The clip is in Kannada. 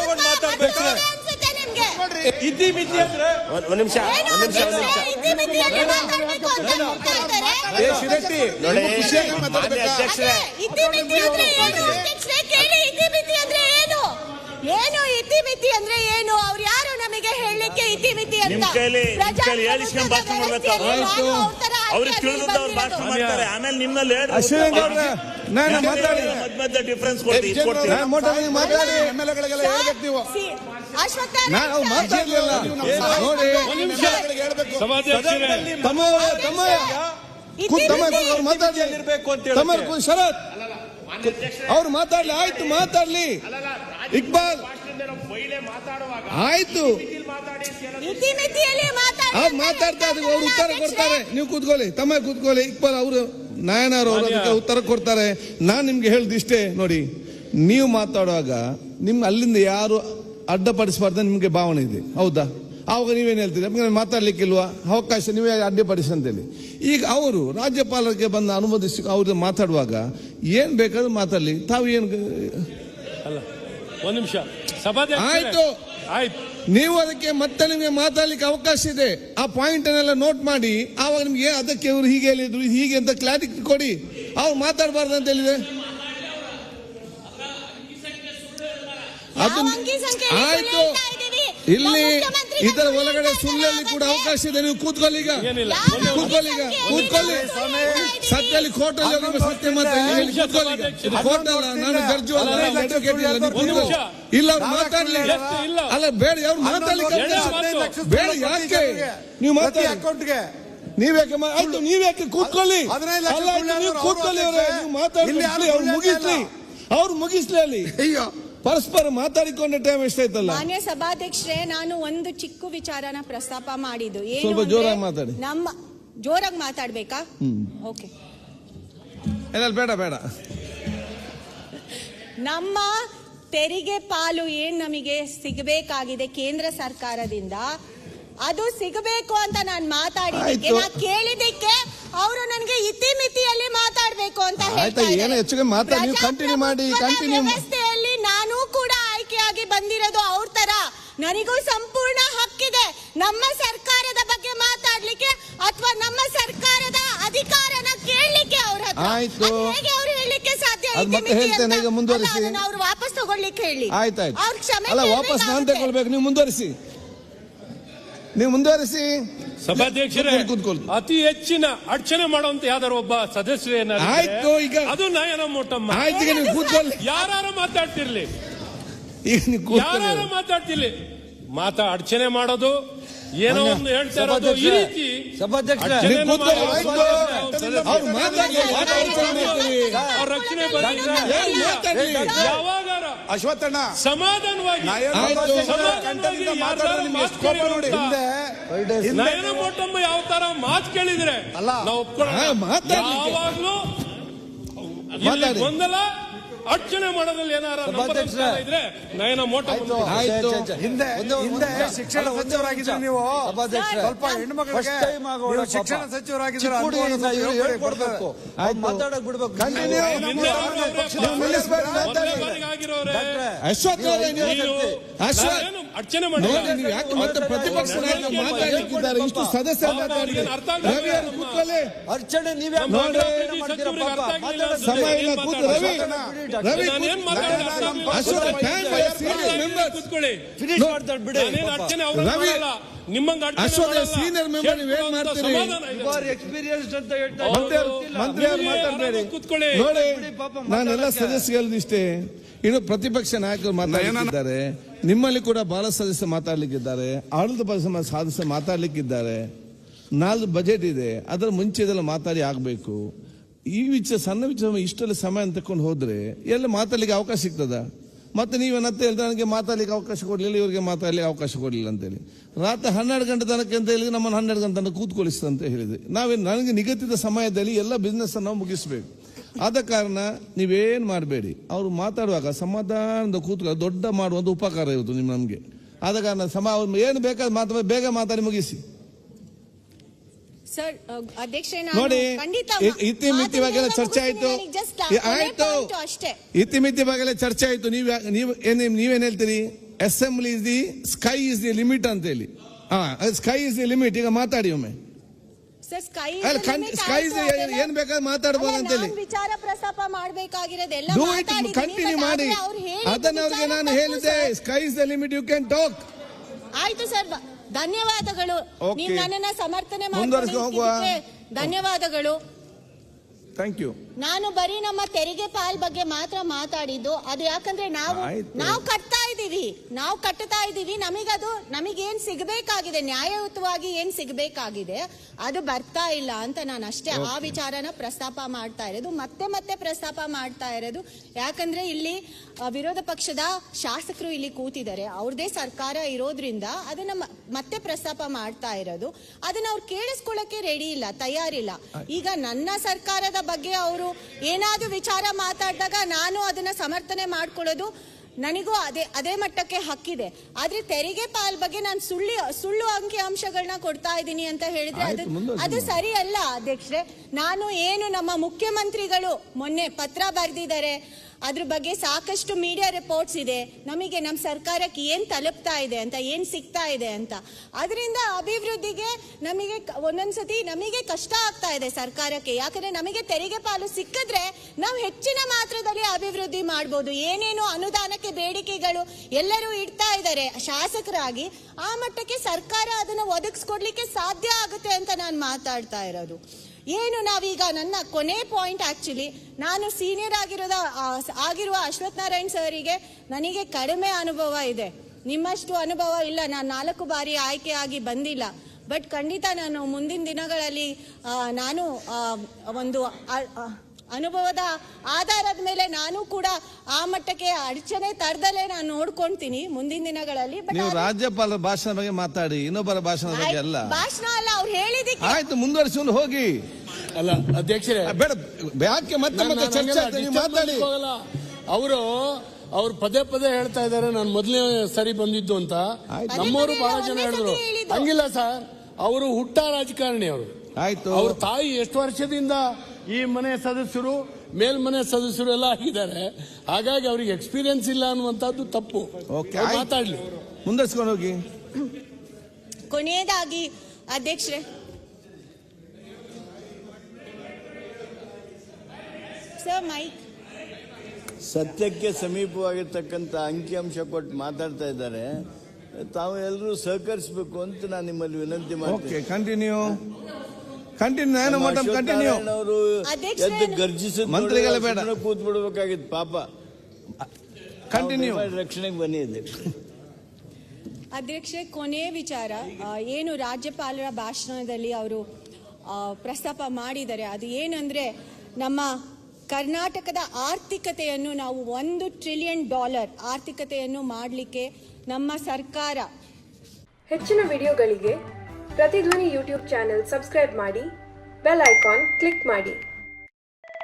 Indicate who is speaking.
Speaker 1: ತಗೊಂಡ್ ಮಾತಾಡ್ಬೇಕು.
Speaker 2: ಇದ್ದಿ
Speaker 1: ಇತಿ ಮಿತಿ ಅಂದ್ರೆ?
Speaker 3: ಒಂದ್ ನಿಮಿಷ
Speaker 2: ಏನು
Speaker 3: ಒಂದ್ ನಿಮಿಷ. ಒಂದ್ ನಿಮಿಷ
Speaker 2: ಅನ್ಸುತ್ತೆ? ಇತಿಮಿತಿಯಲ್ಲಿ ಅಂತ ಹೇಳ್ತಾ ಇದ್ದಾರೆ.
Speaker 4: ಏ ಶಿರಟ್ಟಿ
Speaker 3: ನೋಡಿ
Speaker 4: ಖುಷಿಯಾಗಿ ಮಾತಾಡ್ಬೇಕಾ?
Speaker 3: ಅಧ್ಯಕ್ಷರೇ.
Speaker 2: ಅಂದ್ರೆ ಏನು? ಇತಿಮಿತಿ ಅಂದ್ರೆ ಏನು? ಏನು ಇತಿಮಿತಿ ಅಂದ್ರೆ ಏನು? ಅವ್ರು ಯಾರು ನಮಗೆ ಹೇಳಲಿಕ್ಕೆ ಇತಿಮಿತಿ ಅಂತ?
Speaker 3: ಅವ್ರಿಗೆ
Speaker 2: ಆಯ್ಕೆಯಾಗಿ
Speaker 3: ಅವ್ರು ಭಾಷಣ ಮಾಡ್ತಾರೆ. ಆಮೇಲೆ ನಿಮ್ಮಲ್ಲಿ ಹೇಳಿ
Speaker 4: ನಾನು ಮಾತಾಡಿ.
Speaker 3: ಮಧ್ಯ ಮಧ್ಯ ಡಿಫ್ರೆನ್ಸ್ ಕೊಡ್ತೀವಿ ಇದ್ ಕೊಡ್ತೀವಿ
Speaker 4: ನಾನು ಮಾತಾಡಿ ಎಂ ಎಲ್ ಎಗಳಿಗೆಲ್ಲ ಹೇಳ್ಬೇಕು ನೀವು. ನಾನು ಅವ್ರು ಮಾತಾಡ್ಲಿಲ್ಲ. ನೋಡಿ ತಮ್ಮ ಶರತ್. ಅವ್ರು ಮಾತಾಡ್ಲಿ. ಆಯ್ತು ಮಾತಾಡ್ಲಿ. ಇಕ್ಬಾಲ್. ಆಯ್ತು. ಮಾತಾಡ್ತಾ ಅವ್ರು ಉತ್ತರ ಕೊಡ್ತಾರೆ. ನೀವು ಕೂತ್ಕೊಳ್ಳಿ. ತಮ್ಮ ಕೂತ್ಕೊಳ್ಳಿ. ಇಕ್ಬಾಲ್ ಅವರು ನಾಯನಾರು ಅವರು ಅದಕ್ಕೆ ಉತ್ತರ ಕೊಡ್ತಾರೆ. ನಾನು ನಿಮ್ಗೆ ಹೇಳ್ದು ಇಷ್ಟೇ. ನೋಡಿ ನೀವು ಮಾತಾಡುವಾಗ ನಿಮ್ಗೆ ಅಲ್ಲಿಂದ ಯಾರು ಅಡ್ಡಪಡಿಸಬಾರ್ದು ನಿಮಗೆ ಭಾವನೆ ಇದೆ. ಹೌದಾ? ಆವಾಗ ನೀವೇನು ಹೇಳ್ತೀರಿ? ಮಾತಾಡ್ಲಿಕ್ಕೆ ಮಾತಾಡ್ಲಿಕ್ಕಿಲ್ವಾ? ಅವಕಾಶ ನೀವೇ ಅಡ್ಡಿಪಡಿಸಿ ಅಂತೇಳಿ. ಈಗ ಅವರು ರಾಜ್ಯಪಾಲರಿಗೆ ಬಂದು ಅನುಮೋದಿಸಿ ಅವ್ರಿಗೆ ಮಾತಾಡುವಾಗ ಏನು ಬೇಕಾದ್ರೂ ಮಾತಾಡಲಿ. ತಾವು ಏನು
Speaker 5: ಒಂದ್ ನಿಮಿಷ.
Speaker 4: ಆಯ್ತು.
Speaker 5: ಆಯ್ತು.
Speaker 4: ನೀವು ಅದಕ್ಕೆ ಮತ್ತೆ ನಿಮಗೆ ಮಾತಾಡ್ಲಿಕ್ಕೆ ಅವಕಾಶ ಇದೆ. ಆ ಪಾಯಿಂಟ್ ಅನ್ನೆಲ್ಲ ನೋಟ್ ಮಾಡಿ. ಆವಾಗ ನಿಮ್ಗೆ ಅದಕ್ಕೆ ಇವರು ಹೀಗೆ ಹೇಳಿದ್ರು ಹೀಗೆ ಅಂತ ಕ್ಲಾರಿಟಿ ಕೊಡಿ. ಅವ್ರು ಮಾತಾಡಬಾರ್ದು ಅಂತ ಹೇಳಿದೆ ಅದು ಆಯ್ತು? ಇಲ್ಲಿ ಇದರ ಒಳಗಡೆ ಸುಳ್ಳಲ್ಲಿ ಕೂಡ ಅವಕಾಶ ಇದೆ ನೀವು ಕೂತ್ಕೊಳ್ಳಿ ಈಗ.
Speaker 5: ಏನಿಲ್ಲ.
Speaker 4: ಕೂತ್ಕೊಳ್ಳಿ ಈಗ ಕೂತ್ಕೊಳ್ಳಿ.
Speaker 2: ಸತ್ಯ ಸುಳ್ಳು ಹೇಳ್ತಾ ಇದ್ದೀವಿ?
Speaker 4: ಸತ್ಯಲ್ಲಿ ಕೋರ್ಟಲ್ಲಿ ಹೋಗಿ ಸತ್ಯ ಮಾತಾಡಿ ಕೂತ್ಕೊಳ್ಳಿ ಕೋರ್ಟ್ ಅಲ್ಲ ನಾನು ಜಡ್ಜು ಅಲ್ಲ ನಾನು ಇಲ್ಲ ನೀವು. ಇಲ್ಲ ಅವ್ರು ಮಾತಾಡ್ಲಿ. ಅಲ್ಲ ಬೇಡ ಅವ್ರು ಮಾತಾಡ್ಲಿಕ್ಕೆ. ಬೇಡ ಯಾಕೆ? ನೀವು ಮಾತಾಡಿ
Speaker 6: ಅಕೌಂಟ್ಗೆ
Speaker 4: ನೀವ್ಯಾಕೆ ಆಯ್ತು ನೀವ್ಯಾಕೆ ಕೂತ್ಕೊಳ್ಳಿ? ಅಲ್ಲ, ಆಯ್ತು, ನೀವು ಕೂತ್ಕೊಳ್ಳಿ
Speaker 6: ಅವ್ರು.
Speaker 4: ನೀವು ಮಾತಾಡಿ ಅವ್ರು ಮುಗಿಸ್ಲಿ. ಅವ್ರು ಮುಗಿಸ್ಲಿ ಅಲ್ಲಿ.
Speaker 6: ಅಯ್ಯೋ.
Speaker 4: ಪರಸ್ಪರ ಮಾತಾಡಿಕೊಂಡ ಟೈಮ್ ಎಷ್ಟಾಯ್ತಲ್ಲ?
Speaker 2: ಮಾನ್ಯ ಸಭಾಧ್ಯಕ್ಷರೇ ನಾನು ಒಂದು ಚಿಕ್ಕ ವಿಚಾರನ ಪ್ರಸ್ತಾಪ ಮಾಡಿದ್ದು. ಏನು
Speaker 4: ಸ್ವಲ್ಪ
Speaker 2: ಅಂದ್ರೆ
Speaker 4: ಜೋರಾಗಿ ಮಾತಾಡಿ.
Speaker 2: ನಮ್ಮ ಜೋರಾಗಿ ಮಾತಾಡ್ಬೇಕಾ? ಓಕೆ.
Speaker 4: ಇಲ್ಲ ಬೇಡ ಬೇಡ.
Speaker 2: ನಮ್ಮ ತೆರಿಗೆ ಪಾಲು ಏನ್ ನಮಗೆ ಸಿಗಬೇಕಾಗಿದೆ ಕೇಂದ್ರ ಸರ್ಕಾರದಿಂದ? ಅದು ಸಿಗಬೇಕು ಅಂತ ನಾನು ಮಾತಾಡಿದ್ದಕ್ಕೆ
Speaker 4: ಆಯ್ತು.
Speaker 2: ನಾ ಕೇಳಿದ್ದಕ್ಕೆ ಅವರು ನನಗೆ ಇತಿಮಿತಿಯಲ್ಲಿ ಮಾತಾಡ್ಬೇಕು ಅಂತ
Speaker 4: ಆಯ್ತಾ,
Speaker 2: ಏನು ಇದ್ದಾರೆ.
Speaker 4: ಏನೋ ಹೆಚ್ಚಿಗೆ ಮಾತಾಡಿ, ನೀವು continue ಮಾಡಿ, ಕಂಟಿನ್ಯೂ
Speaker 2: ವ್ಯವಸ್ಥೆಯಲ್ಲಿ ನಾನು ಕೂಡ ಆಯ್ಕೆಯಾಗಿ ಬಂದಿರೋದು ಅವ್ರ ತರ ನನಗೂ ಸಂಪೂರ್ಣ ಹಕ್ಕಿದೆ. ನಮ್ಮ ಸರ್ಕಾರದ ಬಗ್ಗೆ ಮಾತಾಡ್ಲಿಕ್ಕೆ ಅಥವಾ ನಮ್ಮ ಸರ್ಕಾರದ ಅಧಿಕಾರನ ಕೇಳಲಿಕ್ಕೆ ಅವ್ರ ಹತ್ರ.
Speaker 4: ಆಯ್ತು.
Speaker 2: ಹೇಗೆ ಅವ್ರು ಹೇಳಲಿಕ್ಕೆ ಸಾಧ್ಯ?
Speaker 4: ಮತ್ತೆ ಹೇಳ್ತೇನೆ,
Speaker 2: ಅಂತ?
Speaker 4: ಈಗ ಮುಂದುವರಿಸಿ.
Speaker 2: ಅವ್ರು ವಾಪಸ್ ತಗೊಳ್ಲಿಕ್ಕೆ ಹೇಳಿ.
Speaker 4: ಆಯ್ತಾಯ್ತು.
Speaker 2: ಅವ್ರ ಕ್ಷಮೆ
Speaker 4: ಅಲ್ಲ ವಾಪಸ್ ನಾನು. ತಗೊಳ್ಬೇಕು ನೀವು ಮುಂದುವರಿಸಿ. ನೀವು ಮುಂದುವರಿಸಿ.
Speaker 5: ಸಭಾಧ್ಯಕ್ಷರೇ. ಅತಿ ಹೆಚ್ಚಿನ ಅಡಚಣೆ ಮಾಡುವಂತ ಯಾವ್ದಾರು ಒಬ್ಬ ಸದಸ್ಯರು ಏನಾದ್ರು
Speaker 4: ಆಯ್ತು, ಈಗ-
Speaker 5: ಅದು ನಯನ ಮೋಟಮ್ಮ.
Speaker 4: ಆಯ್ತು
Speaker 5: ಯಾರು ಮಾತಾಡ್ತಿರ್ಲಿ.
Speaker 4: ಈಗ ನೀವು
Speaker 5: ಯಾರು ಮಾತಾಡ್ತಿಲ್ಲ ಮಾತಾ ಅಡಚಣೆ ಮಾಡೋದು ಏನೋ ಒಂದು ಹೇಳ್ತಾ ಇರೋದು ಈ ರೀತಿ?
Speaker 4: ಅವ್ರ
Speaker 5: ರಕ್ಷಣೆ ಯಾವಾಗಾರ
Speaker 6: ಅಶ್ವತ್ಥಣ್ಣ
Speaker 5: ಸಮಾಧಾನವಾಗಿ ನಯನ ಮೋಟಮ್ಮ ಯಾವ ತರ ಮಾತು ಕೇಳಿದ್ರೆ
Speaker 6: ಅಲ್ಲ.
Speaker 5: ನಾವು. ಯಾವಾಗ್ಲೂ ಗೊಂದಲ ಅರ್ಚನೆ ಮಾಡೋದ್ರಲ್ಲಿ ಏನಾರ. ಇದ್ರೆ ನಯನ
Speaker 4: ಮೋಟ
Speaker 6: ಹಿಂದೆ ಹಿಂದೆ ಶಿಕ್ಷಣ ಸಚಿವರಾಗಿದ್ರೆ ನೀವು. ಸ್ವಲ್ಪ ನೀವು ಶಿಕ್ಷಣ ಸಚಿವರಾಗಿದ್ರೆ
Speaker 4: ಮಾತಾಡಕ್ ಬಿಡ್ಬೇಕು.
Speaker 5: ಅರ್ಚನೆ
Speaker 4: ಪ್ರತಿಪಕ್ಷ ಇಷ್ಟು ಸದಸ್ಯರು
Speaker 6: ಅರ್ಚನೆ ನೀವೇ.
Speaker 4: ಸಮಯ ಇಲ್ಲ ಕೂತು ರವಿ. ಅಶ್ವಥ್ ಸೀನಿಯರ್ ಮೆಂಬರ್ ನೀವೇನ್ ಮಾಡ್ತೀರಿ?
Speaker 6: ಅಂತ ಹೇಳ್ತಾ.
Speaker 4: ಮಂತ್ರಿ ಮಾತಾಡ್ಬೇಡಿ.
Speaker 5: ಕೂತ್ಕೊಳ್ಳಿ.
Speaker 4: ನೋಡಿ ನಾನೆಲ್ಲ ಸದಸ್ಯ ಇಷ್ಟೇ ಇನ್ನು ಪ್ರತಿಪಕ್ಷ ನಾಯಕರು ಮಾತಾಡಲಿಕ್ಕಿದ್ದಾರೆ. ನಿಮ್ಮಲ್ಲಿ ಕೂಡ ಬಹಳ ಸದಸ್ಯ ಮಾತಾಡ್ಲಿಕ್ಕಿದ್ದಾರೆ. ಆಡಳಿತ ಪಕ್ಷ ಸದಸ್ಯ ಮಾತಾಡ್ಲಿಕ್ಕಿದ್ದಾರೆ. ನಾಲ್ಕು ಬಜೆಟ್ ಇದೆ. ಅದರ ಮುಂಚೆ ಇದೆಲ್ಲ ಮಾತಾಡಿ ಆಗಬೇಕು. ಈ ವಿಚಾರ, ಸಣ್ಣ ವಿಚಾರ, ಇಷ್ಟೆಲ್ಲ ಸಮಯ ತಕೊಂಡು ಹೋದ್ರೆ ಎಲ್ಲ ಮಾತಾಡ್ಲಿಕ್ಕೆ ಅವಕಾಶ ಸಿಗ್ತದ? ಮತ್ತೆ ನೀವೇನಂತ ಹೇಳಿದ್ರೆ ನನಗೆ ಮಾತಾಡ್ಲಿಕ್ಕೆ ಅವಕಾಶ ಕೊಡಲಿಲ್ಲ, ಇವರಿಗೆ ಮಾತಾಡಲಿಕ್ಕೆ ಅವಕಾಶ ಕೊಡಲಿಲ್ಲ ಅಂತೇಳಿ ರಾತ್ರಿ ಹನ್ನೆರಡು ಗಂಟೆ ತನಕ ಅಂತ ಹೇಳಿ ನಮ್ಮನ್ನು ಹನ್ನೆರಡು ಗಂಟೆ ತನಕ ಕೂತ್ಕೊಳಿಸ್ತ ಅಂತ ಹೇಳಿದೆ. ನಾವೇನು, ನನಗೆ ನಿಗದಿತ ಸಮಯದಲ್ಲಿ ಎಲ್ಲ ಬಿಸ್ನೆಸ್ ನಾವು ಮುಗಿಸ್ಬೇಕು. ಆದ ಕಾರಣ ನೀವೇನು ಮಾಡಬೇಡಿ. ಅವರು ಮಾತಾಡುವಾಗ ಸಮಾಧಾನದ ಕೂತ್ಕೊಳ್ಳೋ. ದೊಡ್ಡ ಮಾಡುವಂಥ ಉಪಕಾರ ಇರುತ್ತೆ ನಿಮ್ಮ ನಮಗೆ. ಆದ ಕಾರಣ ಸಮ ಏನು ಬೇಕಾದ ಮಾತಾಡ ಬೇಗ ಮಾತಾಡಿ ಮುಗಿಸಿ. ನೋಡಿ ಇ- ಇತಿಮಿತಿವಾಗೆಲ್ಲ ಚರ್ಚೆ ಆಯ್ತು. ಆಯ್ತು.
Speaker 2: ಅಷ್ಟೇ.
Speaker 4: ಇತಿಮಿತಿ ಬಗ್ಗೆಲ್ಲ ಚರ್ಚೆ ಆಯ್ತು. ನೀವು ನೀವು ಏನ್ ನೀವೇನ್ ಹೇಳ್ತೀರಿ? Assembly is the sky is the limit ಅಂತ ಹೇಳಿ. ಹಾ ಸ್ಕೈ ಇಸ್ ದಿ ಲಿಮಿಟ್ ಈಗ ಮಾತಾಡಿ ಒಮ್ಮೆ.
Speaker 2: ಸ್ಕೈ
Speaker 4: ಏನ್ ಬೇಕಾದ್ರೂ ಮಾತಾಡ್ಬೋದು ಅಂತೇಳಿ.
Speaker 2: ವಿಚಾರ ಪ್ರಸ್ತಾಪ ಮಾಡ್ಬೇಕಾಗಿರೋದೆಲ್ಲ
Speaker 4: ಕಂಟಿನ್ಯೂ ಮಾಡಿ. ಅದನ್ನ ಅವ್ರಿಗೆ ನಾನು ಹೇಳಿದೆ sky is the limit you can talk
Speaker 2: ಆಯ್ತು ಸರ್ ಬ- ಧನ್ಯವಾದಗಳು. ನೀವು ನನ್ನನ್ನ ಸಮರ್ಥನೆ
Speaker 4: ಮಾಡಿ ಹೋಗುವ.
Speaker 2: ಧನ್ಯವಾದಗಳು
Speaker 4: ಥ್ಯಾಂಕ್ ಯು
Speaker 2: ನಾನು ಬರೀ ನಮ್ಮ ತೆರಿಗೆ ಪಾಲ್ ಬಗ್ಗೆ ಮಾತ್ರ ಮಾತಾಡಿದ್ದು. ಅದು ಯಾಕಂದ್ರೆ ನಾವು ನಾವು ಕಟ್ತಾ ಇದೀವಿ ನಾವು ಕಟ್ತಾ ಇದೀವಿ ನಮಗದು ನಮಗೇನ್ ಸಿಗಬೇಕಾಗಿದೆ? ನ್ಯಾಯಯುತವಾಗಿ ಏನ್ ಸಿಗಬೇಕಾಗಿದೆ? ಅದು ಬರ್ತಾ ಇಲ್ಲ ಅಂತ ನಾನು ಅಷ್ಟೇ ಆ ವಿಚಾರನ ಪ್ರಸ್ತಾಪ ಮಾಡ್ತಾ ಇರೋದು. ಮತ್ತೆ ಮತ್ತೆ ಪ್ರಸ್ತಾಪ ಮಾಡ್ತಾ ಇರೋದು. ಯಾಕಂದ್ರೆ ಇಲ್ಲಿ ವಿರೋಧ ಪಕ್ಷದ ಶಾಸಕರು ಇಲ್ಲಿ ಕೂತಿದ್ದಾರೆ. ಅವ್ರದೇ ಸರ್ಕಾರ ಇರೋದ್ರಿಂದ ಅದನ್ನ ಮತ್ತೆ ಪ್ರಸ್ತಾಪ ಮಾಡ್ತಾ ಇರೋದು. ಅದನ್ನ ಅವ್ರು ಕೇಳಿಸ್ಕೊಳ್ಳಕ್ಕೆ ರೆಡಿ ಇಲ್ಲ ತಯಾರಿಲ್ಲ. ಈಗ ನನ್ನ ಸರ್ಕಾರದ ಬಗ್ಗೆ ಅವರು ಏನಾದ್ರೂ ವಿಚಾರ ಮಾತಾಡಿದಾಗ ನಾನು ಅದನ್ನ ಸಮರ್ಥನೆ ಮಾಡ್ಕೊಳ್ಳೋದು ನನಗೂ ಅದೇ ಅದೇ ಮಟ್ಟಕ್ಕೆ ಹಕ್ಕಿದೆ. ಆದ್ರೆ ತೆರಿಗೆ ಪಾಲ್ ಬಗ್ಗೆ ನಾನು ಸುಳ್ಳು ಸುಳ್ಳು ಅಂಕಿ ಅಂಶಗಳನ್ನ ಕೊಡ್ತಾ ಇದ್ದೀನಿ ಅಂತ ಹೇಳಿದ್ರೆ ಅದು ಅದು ಸರಿ ಅಲ್ಲ ಅಧ್ಯಕ್ಷರೇ. ನಾನು ಏನು ನಮ್ಮ ಮುಖ್ಯಮಂತ್ರಿಗಳು ಮೊನ್ನೆ ಪತ್ರ ಬರೆದಿದ್ದಾರೆ ಅದ್ರ ಬಗ್ಗೆ ಸಾಕಷ್ಟು ಮೀಡಿಯಾ ರಿಪೋರ್ಟ್ಸ್ ಇದೆ. ನಮಗೆ ನಮ್ಮ ಸರ್ಕಾರಕ್ಕೆ ಏನು ತಲುಪ್ತಾ ಇದೆ ಅಂತ, ಏನು ಸಿಗ್ತಾ ಇದೆ ಅಂತ. ಅದರಿಂದ ಅಭಿವೃದ್ಧಿಗೆ ನಮಗೆ ಒಂದೊಂದ್ಸತಿ ನಮಗೆ ಕಷ್ಟ ಆಗ್ತಾ ಇದೆ ಸರ್ಕಾರಕ್ಕೆ. ಯಾಕಂದರೆ ನಮಗೆ ತೆರಿಗೆ ಪಾಲು ಸಿಕ್ಕಿದ್ರೆ ನಾವು ಹೆಚ್ಚಿನ ಮಾತ್ರದಲ್ಲಿ ಅಭಿವೃದ್ಧಿ ಮಾಡ್ಬೋದು. ಏನೇನು ಅನುದಾನಕ್ಕೆ ಬೇಡಿಕೆಗಳು ಎಲ್ಲರೂ ಇಡ್ತಾ ಇದ್ದಾರೆ ಶಾಸಕರಾಗಿ. ಆ ಮಟ್ಟಕ್ಕೆ ಸರ್ಕಾರ ಅದನ್ನು ಒದಗಿಸ್ಕೊಡ್ಲಿಕ್ಕೆ ಸಾಧ್ಯ ಆಗುತ್ತೆ ಅಂತ ನಾನು ಮಾತಾಡ್ತಾ ಇರೋದು. ಏನು ನಾವೀಗ ನನ್ನ ಕೊನೆ ಪಾಯಿಂಟ್ ಆಕ್ಚುಲಿ ನಾನು ಸೀನಿಯರ್ ಆಗಿರೋದ ಆಗಿರುವ ಅಶ್ವಥ್ ನಾರಾಯಣ್ ಸರಿಗೆ ನನಗೆ ಕಡಿಮೆ ಅನುಭವ ಇದೆ. ನಿಮ್ಮಷ್ಟು ಅನುಭವ ಇಲ್ಲ ನಾನು ನಾಲ್ಕು ಬಾರಿ ಆಯ್ಕೆ ಆಗಿ ಬಂದಿಲ್ಲ. ಬಟ್ ಖಂಡಿತ ನಾನು ಮುಂದಿನ ದಿನಗಳಲ್ಲಿ ನಾನು ಒಂದು ಅನುಭವದ ಆಧಾರದ ಮೇಲೆ ನಾನು ಕೂಡ ಆ ಮಟ್ಟಕ್ಕೆ ಅಡಚಣೆ ತರದಲ್ಲೇ ನಾನು ನೋಡ್ಕೊಂತೀನಿ ಮುಂದಿನ ದಿನಗಳಲ್ಲಿ. ಬಟ್
Speaker 4: ನೀವು ರಾಜ್ಯಪಾಲರ ಭಾಷಣ ಬಗ್ಗೆ ಮಾತಾಡಿ ಇನ್ನೊಬ್ಬರ ಭಾಷಣ ಬಗ್ಗೆ ಅಲ್ಲ.
Speaker 2: ಭಾಷಣ ಅಲ್ಲ ಅವ್ರು ಹೇಳಿದಕ್ಕೆ
Speaker 4: ಆಯ್ತು ಮುಂದುವರಿಸಿಕೊಂಡು ಹೋಗಿ.
Speaker 5: ಅಲ್ಲ ಅಧ್ಯಕ್ಷರೇ.
Speaker 4: ಬೇಡ ಯಾಕೆ ಮತ್ತೆ ಮತ್ತೆ ಚರ್ಚೆ ಆಗ್ತದೆ? ನೀವು ಮಾತಾಡಿ.
Speaker 5: ಅವರು ಅವ್ರು ಪದೇ ಪದೇ ಹೇಳ್ತಾ ಇದ್ದಾರೆ ನಾನು ಮೊದಲನೇ ಸರಿ ಬಂದಿದ್ದು ಅಂತ.
Speaker 4: ಆಯ್ತು.
Speaker 5: ನಮ್ಮವರು ಬಹಳ
Speaker 2: ಪದೇ
Speaker 5: ಜನ ಹೇಳಿದ್ರು.
Speaker 2: ಹೇಳಿದ್ದು.
Speaker 5: ಹಂಗಿಲ್ಲ ಸರ್. ಅವರು ಹುಟ್ಟ ರಾಜಕಾರಣಿ ಅವರು.
Speaker 4: ಆಯ್ತು.
Speaker 5: ಅವ್ರ ತಾಯಿ ಎಷ್ಟು ವರ್ಷದಿಂದ ಈ ಮನೆ ಸದಸ್ಯರು ಮೇಲ್ಮನೆ ಸದಸ್ಯರು ಎಲ್ಲ ಆಗಿದ್ದಾರೆ. ಹಾಗಾಗಿ ಅವ್ರಿಗೆ ಎಕ್ಸ್ಪೀರಿಯನ್ಸ್ ಇಲ್ಲ ಅನ್ನುವಂಥದ್ದು ತಪ್ಪು. ಅವ್ರು ಮಾತಾಡ್ಲಿ.
Speaker 4: ಮುಂದರ್ಸ್ಕೊಂಡು ಹೋಗಿ.
Speaker 2: ಕೊನೆಯದಾಗಿ ಅಧ್ಯಕ್ಷರೇ ಸರ್ ಮೈಕ್
Speaker 7: ಸತ್ಯಕ್ಕೆ ಸಮೀಪವಾಗಿರ್ತಕ್ಕಂಥ ಅಂಕಿಅಂಶ ಕೊಟ್ಟು ಮಾತಾಡ್ತಾ ಇದ್ದಾರೆ. ತಾವು ಎಲ್ಲರೂ ಸಹಕರಿಸಬೇಕು ಅಂತ ನಾನು ನಿಮ್ಮಲ್ಲಿ ವಿನಂತಿ
Speaker 4: ಓಕೆ
Speaker 7: ಮಾಡ್ತೀನಿ
Speaker 4: ಕಂಟಿನ್ಯೂ ಕಂಟಿನ್ಯೂ ಮೇಡಮ್ ಕಂಟಿನ್ಯೂ
Speaker 7: ಅವರು
Speaker 2: ಅಧ್ಯಕ್ಷರೇ,
Speaker 7: ಎದ್ದು ಗರ್ಜಿಸಿದ
Speaker 4: ಮಂತ್ರಿಗಳೇ ಬೇಡ.
Speaker 7: ಕೂತ್ ಬಿಡ್ಬೇಕಾಗಿತ್ತು ಪಾಪ.
Speaker 4: ಕಂಟಿನ್ಯೂ
Speaker 7: ರಕ್ಷಣೆಗೆ ಬನ್ನಿ ಅಧ್ಯಕ್ಷ
Speaker 2: ಅಧ್ಯಕ್ಷೆ ಕೊನೆಯ ವಿಚಾರ. ಆ, ಏನು ರಾಜ್ಯಪಾಲರ ಭಾಷಣದಲ್ಲಿ ಅವರು ಆ, ಪ್ರಸ್ತಾಪ ಮಾಡಿದ್ದಾರೆ. ಅದು ಏನಂದ್ರೆ ನಮ್ಮ ಕರ್ನಾಟಕದ ಆರ್ಥಿಕತೆಯನ್ನು ನಾವು ಒಂದು ಟ್ರಿಲಿಯನ್ ಡಾಲರ್ ಆರ್ಥಿಕತೆಯನ್ನು ಮಾಡಲಿಕ್ಕೆ ನಮ್ಮ ಸರ್ಕಾರ.
Speaker 8: ಹೆಚ್ಚಿನ ವಿಡಿಯೋಗಳಿಗೆ ಪ್ರತಿಧ್ವನಿ ಯೂಟ್ಯೂಬ್ ಚಾನೆಲ್ ಸಬ್ಸ್ಕ್ರೈಬ್ ಮಾಡಿ, ಬೆಲ್ ಐಕಾನ್ ಕ್ಲಿಕ್ ಮಾಡಿ.